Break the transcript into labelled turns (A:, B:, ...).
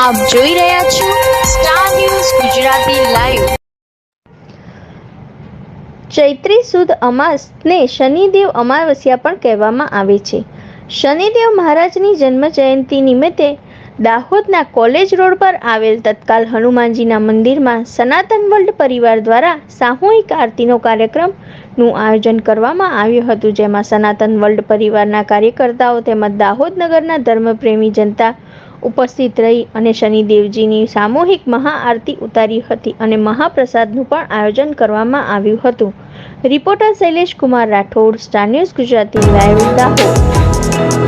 A: આપ જોઈ રહ્યા છો સ્ટાર ન્યૂઝ ગુજરાતી લાઈવ
B: ચૈત્રી સુદ અમાસને શનિદેવ અમાવસ્યા પણ કહેવામાં આવે છે. શનિદેવ મહારાજની જન્મ જયંતિ નિમિત્તે દાહોદના કોલેજ રોડ પર આવેલ તત્કાલ હનુમાનજીના મંદિરમાં સનાતન વર્લ્ડ પરિવાર દ્વારા સામૂહિક આરતીનો કાર્યક્રમનું આયોજન કરવામાં આવ્યું હતું, જેમાં સનાતન વર્લ્ડ પરિવારના કાર્યકર્તાઓ તેમજ દાહોદ નગરના ધર્મપ્રેમી જનતા ઉપસ્થિત રહી અને શનિદેવજીની સામૂહિક મહાઆરતી ઉતારી હતી અને મહાપ્રસાદનું પણ આયોજન કરવામાં આવ્યું હતું. Reporter Shailesh Kumar Rathod Star News Gujarati live Dahod